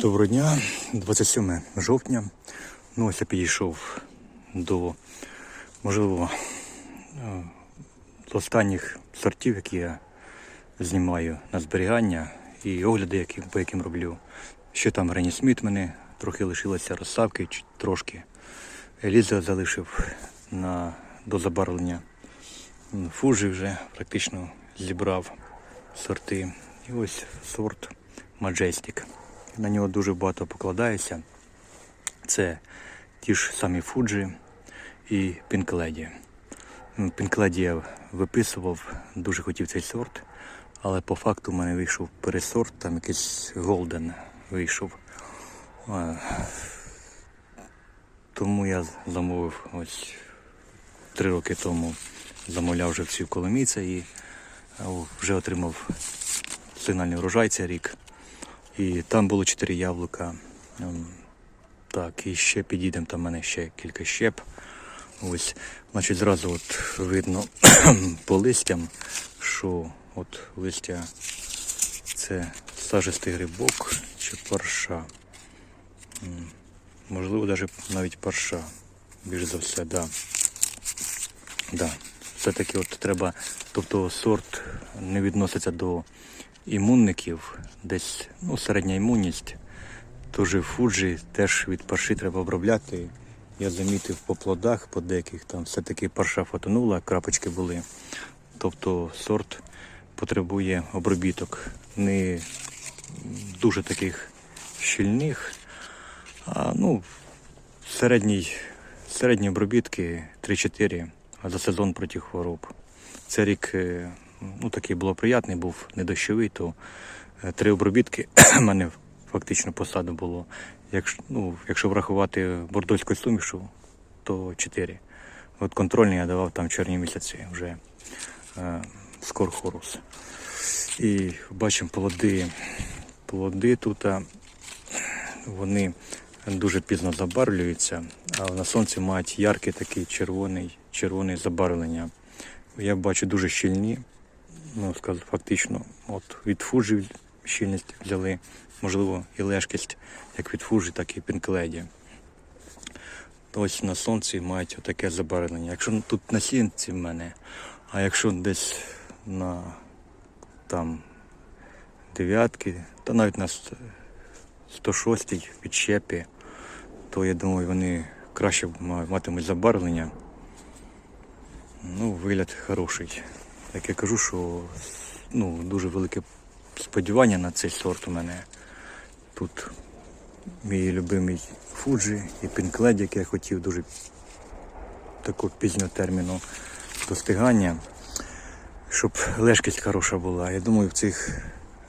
Доброго дня, 27 жовтня. Ну, ось я підійшов до, можливо, е, до останніх сортів, які я знімаю на зберігання і огляди, які, по яким роблю. Ще там Рені Сміт мене трохи лишилося розсавки, трошки. Еліза залишив на, до забарвлення. Фужі вже практично зібрав сорти. І ось сорт Majestic. На нього дуже багато покладається. Це ті ж самі Фуджі і Пінкледі. Пінкледі я виписував, дуже хотів цей сорт, але по факту в мене вийшов пересорт, там якийсь Голден вийшов. Тому я замовив ось три роки тому замовляв вже всю коломійця і вже отримав сигнальний урожай цей рік. І там було чотири яблука. Ем, Так, і ще підійдемо, там в мене ще кілька щеп. Ось, значить, зразу от видно по листям, що от листя це сажистий грибок чи парша. Можливо, навіть навіть парша. Більш за все, да. Да. Все-таки от треба, тобто сорт не відноситься до імунників, десь ну, середня імунність. Тож фуджі теж від парші треба обробляти. Я замітив по плодах, по деяких там все-таки парша фотонула, крапочки були. Тобто сорт потребує обробіток. Не дуже таких щільних, а ну, середній, середні обробітки 3-4 за сезон проти хвороб. Це рік е, ну, такий благоприятний, був недощовий, то е, три обробітки в мене фактично посаду було. Якщо, ну, якщо врахувати бордоську сумішу, то 4. От контрольний я давав там червні місяці вже е, скор хорус. І бачимо плоди. Плоди тут вони дуже пізно забарвлюються, а на сонці мають яркий такий червоний, червоне забарвлення. Я бачу дуже щільні, ну скажу, фактично, от від фуджі щільність взяли, можливо, і лежкість, як від фуджі, так і пінкледі. Ось на сонці мають отаке забарвлення. Якщо тут на сінці в мене, а якщо десь на там дев'ятки, та навіть на 106 підщепі, то я думаю, вони краще матимуть забарвлення. Ну, вигляд хороший. Як я кажу, що ну, дуже велике сподівання на цей сорт у мене. Тут мій любимий Фуджі і Пінклед, який я хотів дуже такого пізнього терміну достигання, щоб лежкість хороша була. Я думаю, в цих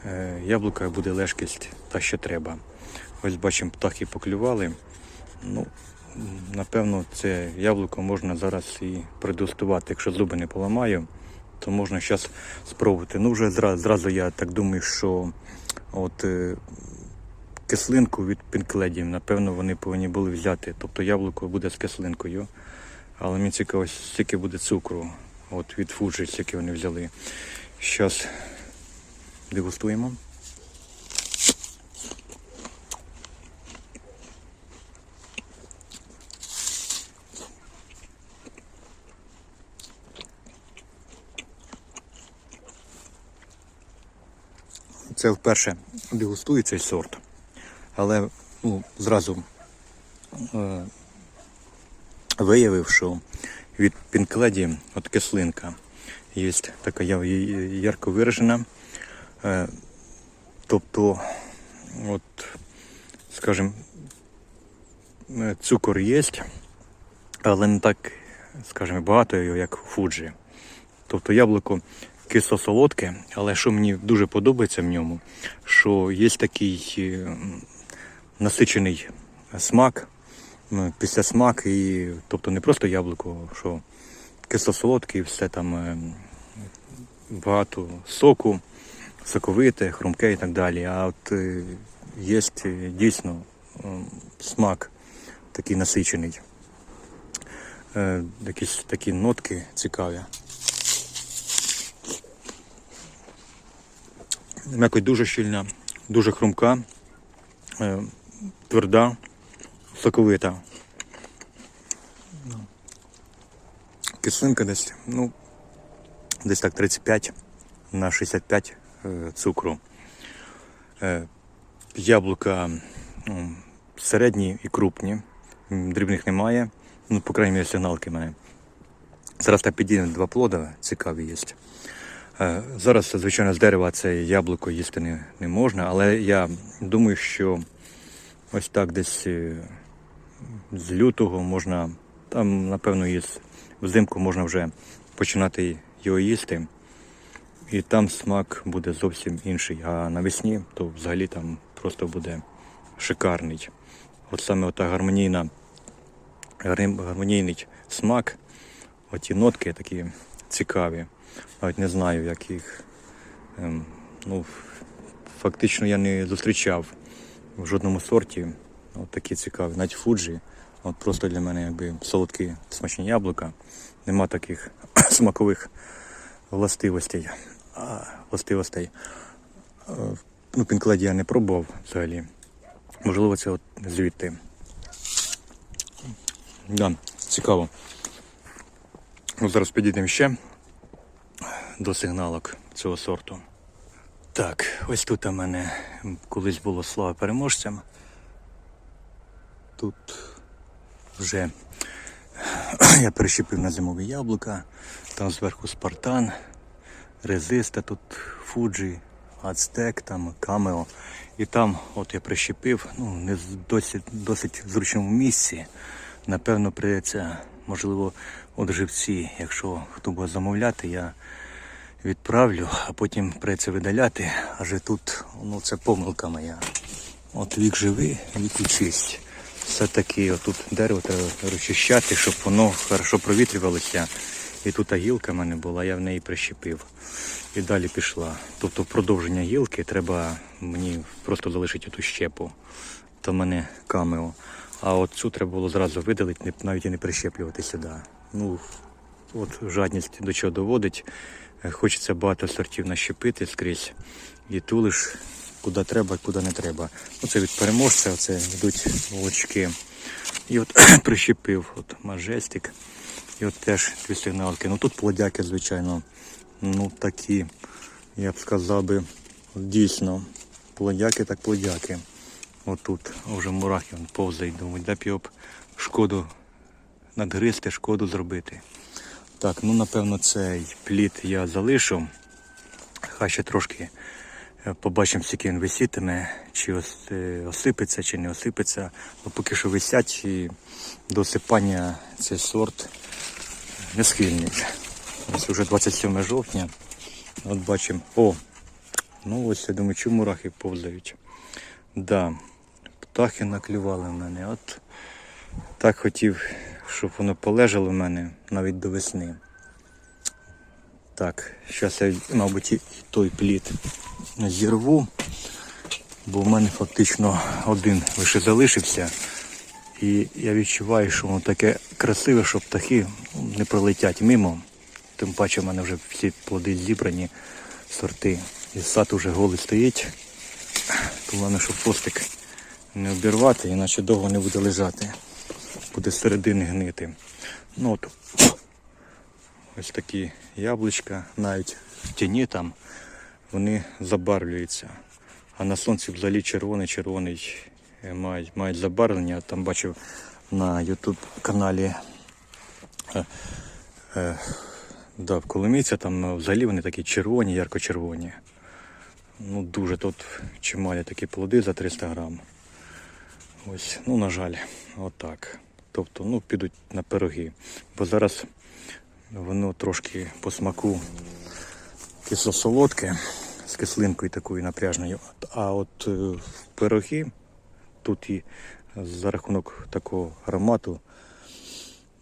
е, яблуках буде лежкість та що треба. Ось бачимо, птахи поклювали. Ну, напевно, це яблуко можна зараз і продегустувати. Якщо зуби не поламаю, то можна зараз спробувати. Ну, вже зразу, зразу я так думаю, що от е, кислинку від пінкледів, напевно, вони повинні були взяти. Тобто яблуко буде з кислинкою. Але мені цікаво, скільки буде цукру. От від фуджі, скільки вони взяли. Зараз дегустуємо. Це вперше дегустую цей сорт. Але ну, зразу е, виявив, що від пінкледі от кислинка є така ярко виражена. Е, тобто, от, скажімо, е, цукор є, але не так, скажімо, багато його, як фуджі. Тобто яблуко кисло-солодке, але що мені дуже подобається в ньому, що є такий е, насичений смак, після смак, і, тобто не просто яблуко, що кисло-солодке, все там е, багато соку, соковите, хрумке і так далі. А от е, є дійсно смак такий насичений. Якісь такі нотки цікаві. М'якоть дуже щільна, дуже хрумка. Е, Тверда, соковита. Кислинка десь, ну, десь так 35 на 65 е, цукру. Е, Яблука м, середні і крупні, дрібних немає. Ну, по крайній мірі, сигналки в мене. Зараз так підійде два плода, цікаві є. Е, Зараз, звичайно, з дерева це яблуко їсти не, не можна, але я думаю, що ось так десь е, з лютого можна, там, напевно, із взимку можна вже починати його їсти. І там смак буде зовсім інший. А навесні то взагалі там просто буде шикарний. От саме ота гармонійна, гармонійний смак, оті нотки такі цікаві. Навіть не знаю, як їх. Ем, ну, фактично я не зустрічав в жодному сорті. От такі цікаві. Навіть фуджі. От просто для мене якби солодкі смачні яблука. Нема таких смакових властивостей. А, властивостей. Е, Ну, пінкладі я не пробував взагалі. Можливо, це от звідти. Да, цікаво. Ну, зараз підійдемо ще до сигналок цього сорту. Так, ось тут у мене колись було слава переможцям. Тут вже я перещепив на зимові яблука, там зверху Спартан, Резиста, тут Фуджі, Ацтек, там Камео. І там от я прищепив, ну, не з досить, досить зручному місці. Напевно, прийдеться, можливо, от живці, якщо хто буде замовляти, я відправлю, а потім прийдеться видаляти. Адже тут ну, це помилка моя. От вік живий, вік учись. Все-таки отут дерево треба розчищати, щоб воно хорошо провітрювалося. І тут гілка в мене була, я в неї прищепив. І далі пішла. Тобто продовження гілки треба мені просто залишити ту щепу. В мене камео. А от цю треба було зразу видалити, навіть і не прищеплювати сюди. Ну, от жадність до чого доводить. Е, Хочеться багато сортів нащепити скрізь. І тулиш куди треба, куди не треба. Оце від переможця, оце йдуть волочки. І от прищепив от мажестик. І от теж дві сигналки. Ну тут плодяки, звичайно, ну такі, я б сказав би, дійсно, плодяки так плодяки. Отут вже мурахи повзають, думають, де б його б шкоду надгризти, шкоду зробити. Так, ну напевно цей плід я залишу. Хай ще трошки е, побачимо, скільки він висітиме, чи е, осипеться, чи не осипеться. Ну, поки що висять і до осипання цей сорт не схильний. Ось вже 27 жовтня. От бачимо. О! Ну ось я думаю, чому мурахи повзають. Да, птахи наклювали в мене. От так хотів, щоб воно полежало в мене навіть до весни. Так, зараз я, мабуть, і той плід зірву, бо в мене фактично один лише залишився. І я відчуваю, що воно таке красиве, що птахи не пролетять мимо. Тим паче в мене вже всі плоди зібрані, сорти. І сад уже голий стоїть. Головне, щоб хвостик не обірвати, іначе довго не буде лежати. Буде середини гнити. Ну от ось такі яблучка, навіть в тіні там, вони забарвлюються. А на сонці взагалі червоний-червоний е, мають, мають забарвлення. Там бачив на YouTube каналі е, е, да, в Коломійця, там е, взагалі вони такі червоні, ярко-червоні. Ну, дуже тут чималі такі плоди за 300 грам. Ось, ну, на жаль, отак. Тобто, ну, підуть на пироги. Бо зараз воно трошки по смаку кисло-солодке з кислинкою такою напряжною. А от е, пироги тут і за рахунок такого аромату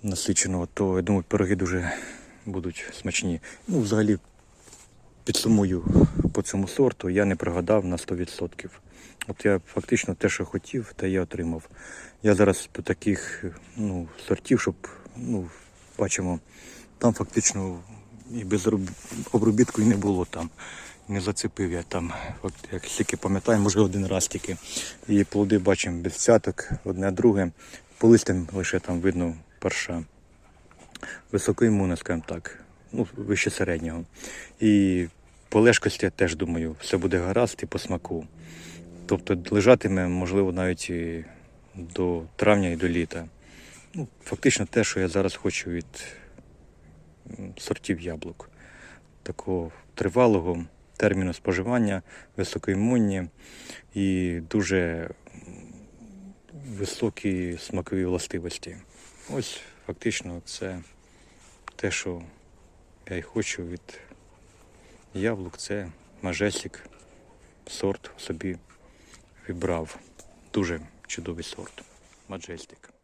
насиченого, то я думаю, пироги дуже будуть смачні. Ну, взагалі, підсумую по цьому сорту, я не прогадав на 100%. От я фактично те, що хотів, те я отримав. Я зараз до таких ну, сортів, щоб ну, бачимо, там фактично і без обробітку і не було там. не зацепив я там, от як тільки пам'ятаю, може один раз тільки. І плоди бачимо без цяток, одне друге. По листям лише там видно парша. Високоімунна, скажімо так, ну, вище середнього. І по лежкості я теж думаю, все буде гаразд і по смаку. Тобто лежатиме, можливо, навіть і до травня і до літа. Ну, фактично те, що я зараз хочу від сортів яблук. Такого тривалого терміну споживання, високоімунні і дуже високі смакові властивості. Ось фактично це те, що я й хочу від яблук, це Мажесік сорт собі вибрав. Дуже чудовий сорт. Маджестик.